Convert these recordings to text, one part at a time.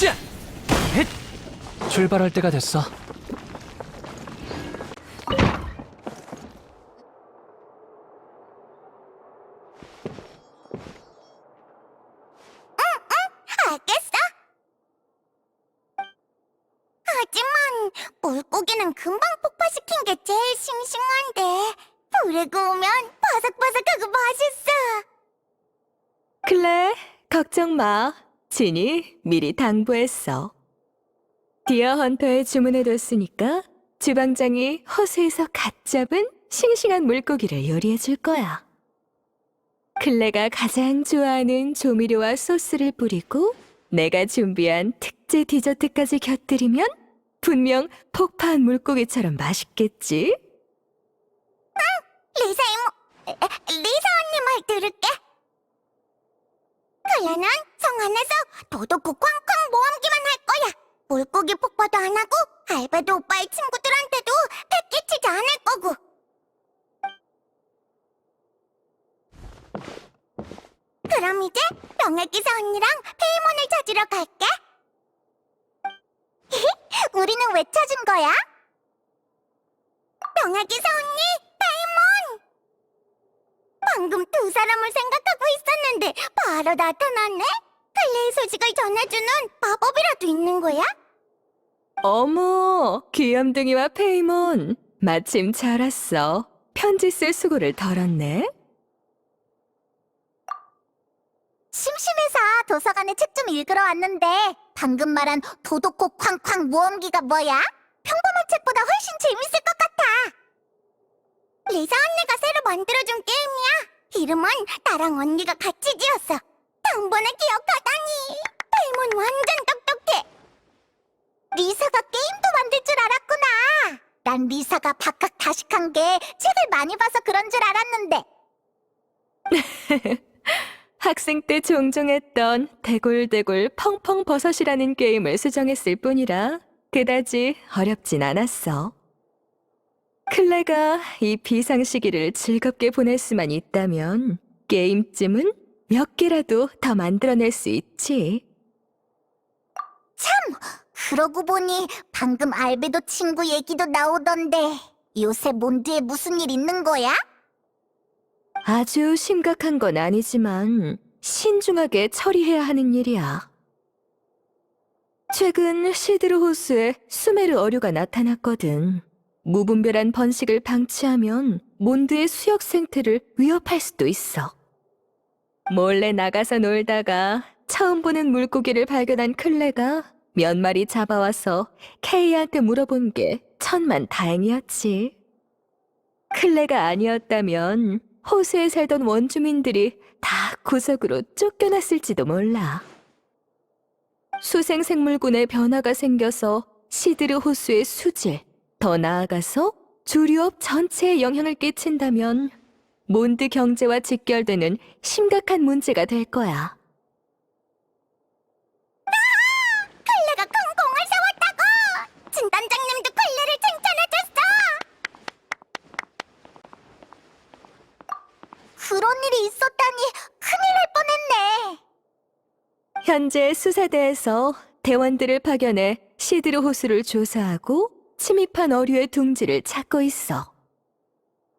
자! 헷! 출발할 때가 됐어. 알겠어. 하지만 물고기는 금방 폭파시킨 게 제일 싱싱한데 불에 구우면 바삭바삭하고 맛있어. 클레, 걱정 마. 진이 미리 당부했어. 디어 헌터에 주문해뒀으니까 주방장이 호수에서 갓 잡은 싱싱한 물고기를 요리해 줄 거야. 클레가 가장 좋아하는 조미료와 소스를 뿌리고 내가 준비한 특제 디저트까지 곁들이면 분명 폭파한 물고기처럼 맛있겠지? 리사 이모, 리사 언니 말 들을게. 클레는 성 안에서 도둑고 쾅쾅 모험기만 할 거야. 물고기 폭파도 안 하고 알베도 오빠의 친구들한테도 패끼치지 않을 거고. 그럼 이제 병아기사 언니랑 페이몬을 찾으러 갈게. 우리는 왜 찾은 거야? 병아기사 언니! 방금 두 사람을 생각하고 있었는데 바로 나타났네? 클레의 소식을 전해주는 마법이라도 있는 거야? 어머, 귀염둥이와 페이몬. 마침 잘 왔어. 편지 쓸 수고를 덜었네. 심심해서 도서관에 책 좀 읽으러 왔는데 방금 말한 도도코 쾅쾅 모험기가 뭐야? 평범한 책보다 훨씬 재밌을 것. 리사 언니가 새로 만들어준 게임이야. 이름은 나랑 언니가 같이 지었어. 단번에 기억하다니. 페이몬 완전 똑똑해. 리사가 게임도 만들 줄 알았구나. 난 리사가 박학다식한 게 책을 많이 봐서 그런 줄 알았는데. 학생 때 종종 했던 대굴대굴 펑펑 버섯이라는 게임을 수정했을 뿐이라 그다지 어렵진 않았어. 클레가 이 비상시기를 즐겁게 보낼 수만 있다면 게임쯤은 몇 개라도 더 만들어낼 수 있지. 그러고 보니 방금 알베도 친구 얘기도 나오던데 요새 몬드에 무슨 일 있는 거야? 아주 심각한 건 아니지만 신중하게 처리해야 하는 일이야. 최근 시드르 호수에 수메르 어류가 나타났거든. 무분별한 번식을 방치하면 몬드의 수역 생태를 위협할 수도 있어. 몰래 나가서 놀다가 처음 보는 물고기를 발견한 클레가 몇 마리 잡아와서 케이한테 물어본 게 천만 다행이었지. 클레가 아니었다면 호수에 살던 원주민들이 다 구석으로 쫓겨났을지도 몰라. 수생생물군의 변화가 생겨서 시드르 호수의 수질, 더 나아가서 주류업 전체에 영향을 끼친다면 몬드 경제와 직결되는 심각한 문제가 될 거야. 클레가 큰 공을 세웠다고! 진단장님도 클레를 칭찬해줬어! 그런 일이 있었다니 큰일 날 뻔했네. 현재 수사대에서 대원들을 파견해 시드르 호수를 조사하고 침입한 어류의 둥지를 찾고 있어.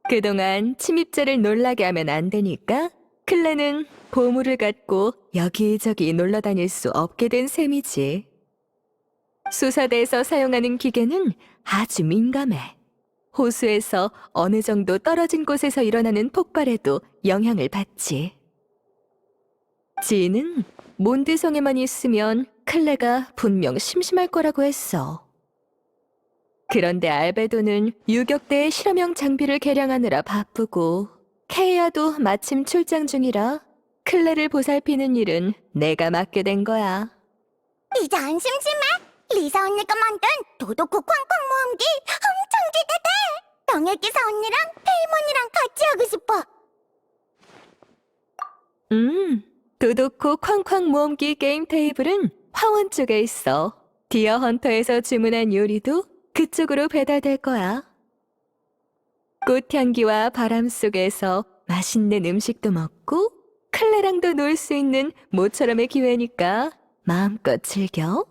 그동안 침입자를 놀라게 하면 안 되니까 클레는 보물을 갖고 여기저기 놀러 다닐 수 없게 된 셈이지. 수사대에서 사용하는 기계는 아주 민감해. 호수에서 어느 정도 떨어진 곳에서 일어나는 폭발에도 영향을 받지. 지인은 몬드성에만 있으면 클레가 분명 심심할 거라고 했어. 그런데 알베도는 유격대의 실험용 장비를 개량하느라 바쁘고 케이아도 마침 출장 중이라 클레를 보살피는 일은 내가 맡게 된 거야. 이제 안 심심해? 리사 언니가 만든 도도코 쾅쾅 모험기 엄청 기대돼! 병해기사 언니랑 페이몬이랑 같이 하고 싶어! 음, 도도코 쾅쾅 모험기 게임 테이블은 화원 쪽에 있어. 디어 헌터에서 주문한 요리도 그쪽으로 배달될 거야. 꽃향기와 바람 속에서 맛있는 음식도 먹고 클레랑도 놀 수 있는 모처럼의 기회니까 마음껏 즐겨.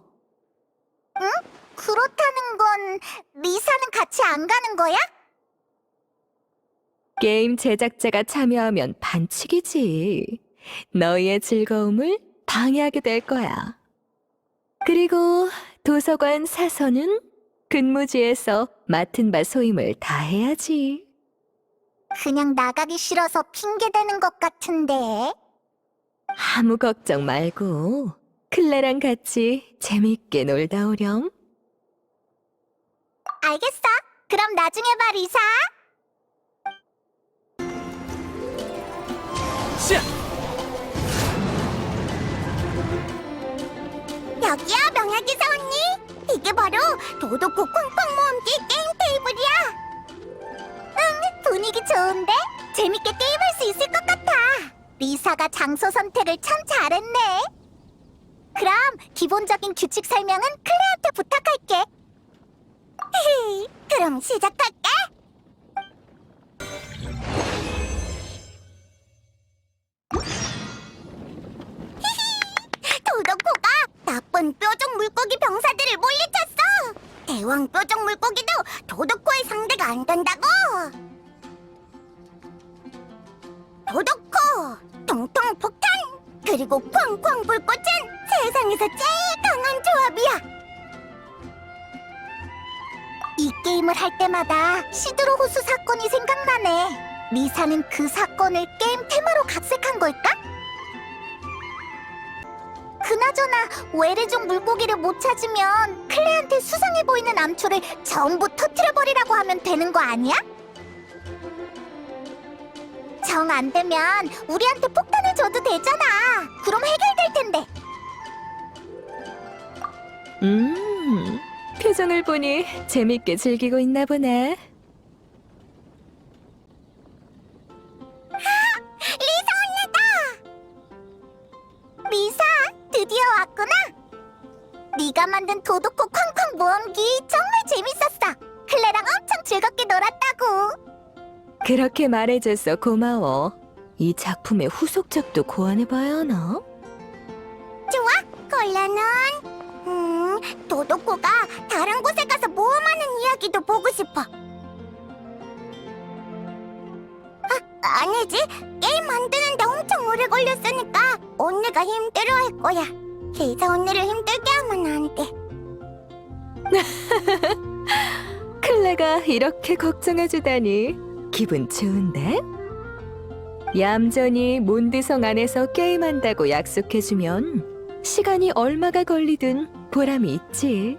그렇다는 건 리사는 같이 안 가는 거야? 게임 제작자가 참여하면 반칙이지. 너희의 즐거움을 방해하게 될 거야. 그리고 도서관 사서는 근무지에서 맡은 바 소임을 다 해야지. 그냥 나가기 싫어서 핑계 대는 것 같은데. 아무 걱정 말고 클레랑 같이 재밌게 놀다 오렴. 알겠어. 그럼 나중에 봐, 리사. 씨! 여기야, 명예기사 언니. 이게 바로 도도코 쾅쾅 모험기 게임 테이블이야. 응, 분위기 좋은데? 재밌게 게임할 수 있을 것 같아. 리사가 장소 선택을 참 잘했네. 그럼 기본적인 규칙 설명은 클레한테 부탁할게. 그럼 시작할게. 나쁜 뾰족 물고기 병사들을 물리쳤어. 대왕 뾰족 물고기도 도도코의 상대가 안 된다고. 도도코, 통통 폭탄, 그리고 쾅쾅 불꽃은 세상에서 제일 강한 조합이야. 이 게임을 할 때마다 시드로 호수 사건이 생각나네. 리사는 그 사건을 게임 테마로 각색한 걸까? 그나저나 외래종 물고기를 못 찾으면 클레한테 수상해 보이는 암초를 전부 터트려버리라고 하면 되는 거 아니야? 정 안 되면 우리한테 폭탄을 줘도 되잖아. 그럼 해결될 텐데. 음, 표정을 보니 재밌게 즐기고 있나 보네. 네가 만든 도도코 쾅쾅 모험기 정말 재밌었어. 클레랑 엄청 즐겁게 놀았다고. 그렇게 말해줘서 고마워. 이 작품의 후속작도 고안해봐야 하나? 좋아, 콜라는 음, 도도코가 다른 곳에 가서 모험하는 이야기도 보고 싶어. 아, 아니지. 게임 만드는데 엄청 오래 걸렸으니까 언니가 힘들어할 거야. 리사 언니를 힘들게 하면 안 돼. 클레가 이렇게 걱정해주다니 기분 좋은데? 얌전히 몬드성 안에서 게임한다고 약속해주면 시간이 얼마가 걸리든 보람이 있지.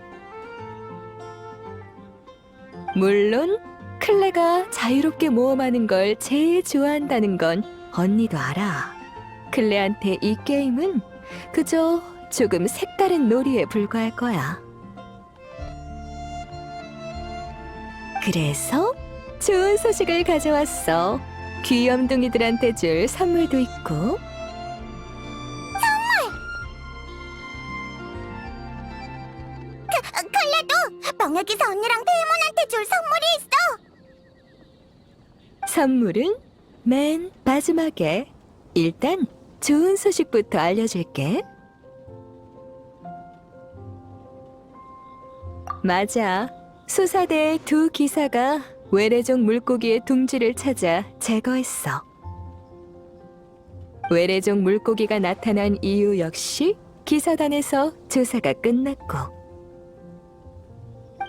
물론 클레가 자유롭게 모험하는 걸 제일 좋아한다는 건 언니도 알아. 클레한테 이 게임은 그저 조금 색다른 놀이에 불과할 거야. 그래서 좋은 소식을 가져왔어. 귀염둥이들한테 줄 선물도 있고. 어, 클레도 명예기사 언니랑 데이몬한테 줄 선물이 있어. 선물은 맨 마지막에. 일단 좋은 소식부터 알려줄게. 맞아. 수사대의 두 기사가 외래종 물고기의 둥지를 찾아 제거했어. 외래종 물고기가 나타난 이유 역시 기사단에서 조사가 끝났고.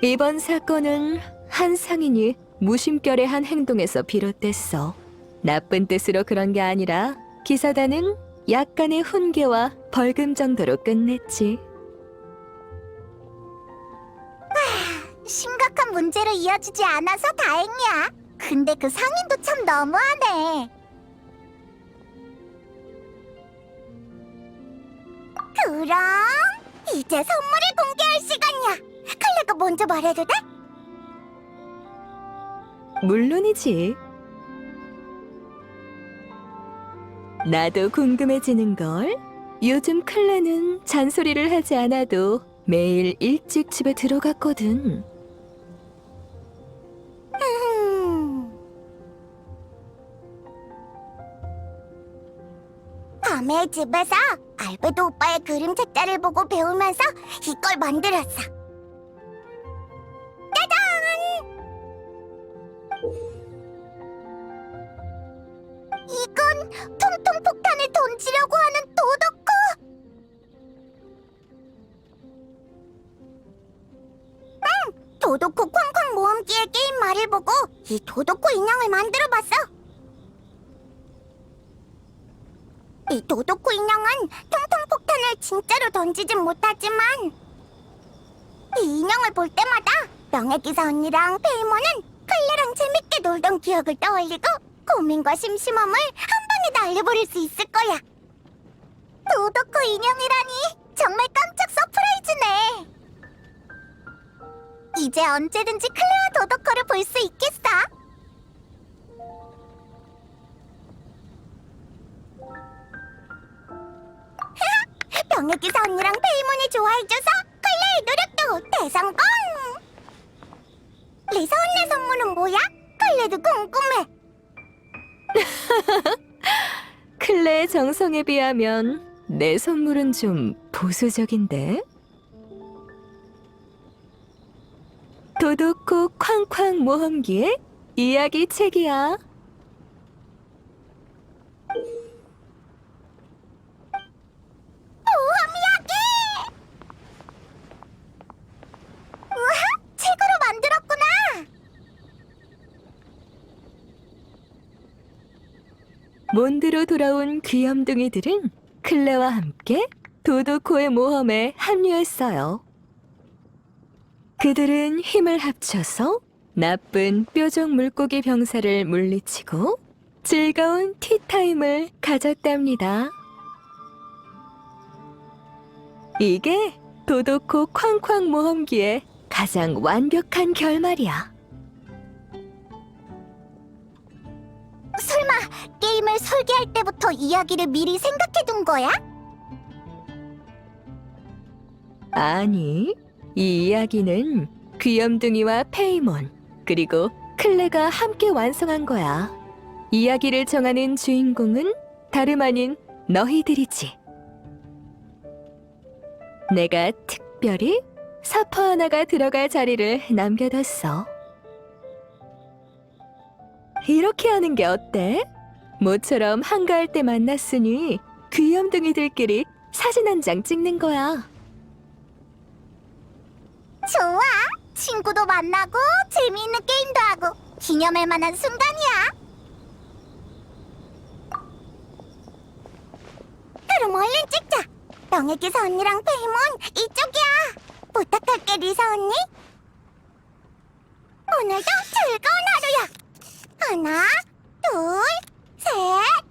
이번 사건은 한 상인이 무심결의 한 행동에서 비롯됐어. 나쁜 뜻으로 그런 게 아니라 기사단은 약간의 훈계와 벌금 정도로 끝냈지. 심각한 문제로 이어지지 않아서 다행이야. 근데 그 상인도 참 너무하네. 그럼 이제 선물을 공개할 시간이야. 클레가 먼저 말해도 돼? 물론이지. 나도 궁금해지는 걸. 요즘 클레는 잔소리를 하지 않아도 매일 일찍 집에 들어갔거든. 음. 자매의 집에서 알베도 오빠의 그림 책자를 보고 배우면서 이걸 만들었어. 짜잔! 이건 통통 폭탄을 던지려고 하는 도덕코! 응, 도덕코 쾅쾅 모험기의 게임 말을 보고 이 도덕코 인형을 만들어 봤어. 이 도덕코 인형은 통통 폭탄을 진짜로 던지진 못하지만 이 인형을 볼 때마다 명예기사 언니랑 페이모는 클레랑 재밌게 놀던 기억을 떠올리고 고민과 심심함을 한 방에 날려버릴 수 있을 거야. 도덕코 인형이라니 정말 깜짝 서프라이즈네. 이제 언제든지 클레와 도덕코를 볼 수 있겠어. 병역기사 언니랑 페이몬이 좋아해줘서 클레의 노력도 대성공! 리사 언니 선물은 뭐야? 클레도 궁금해. 클레의 정성에 비하면 내 선물은 좀 보수적인데? 도도코 쾅쾅 모험기의 이야기 책이야. 모험 이야기! 우와, 책으로 만들었구나. 몬드로 돌아온 귀염둥이들은 클레와 함께 도도코의 모험에 합류했어요. 그들은 힘을 합쳐서 나쁜 뾰족 물고기 병사를 물리치고 즐거운 티타임을 가졌답니다. 이게 도도코 쾅쾅 모험기의 가장 완벽한 결말이야. 설마 게임을 설계할 때부터 이야기를 미리 생각해둔 거야? 아니, 이 이야기는 귀염둥이와 페이몬, 그리고 클레가 함께 완성한 거야. 이야기를 정하는 주인공은 다름 아닌 너희들이지. 내가 특별히 사퍼 하나가 들어갈 자리를 남겨뒀어. 이렇게 하는 게 어때? 모처럼 한가할 때 만났으니 귀염둥이들끼리 사진 한 장 찍는 거야. 좋아. 친구도 만나고 재미있는 게임도 하고 기념할 만한 순간이야. 그럼 얼른 찍자. 명예기사 언니랑 페이몬 이쪽이야. 부탁할게 리사 언니. 오늘도 즐거운 하루야. 하나, 둘, 셋.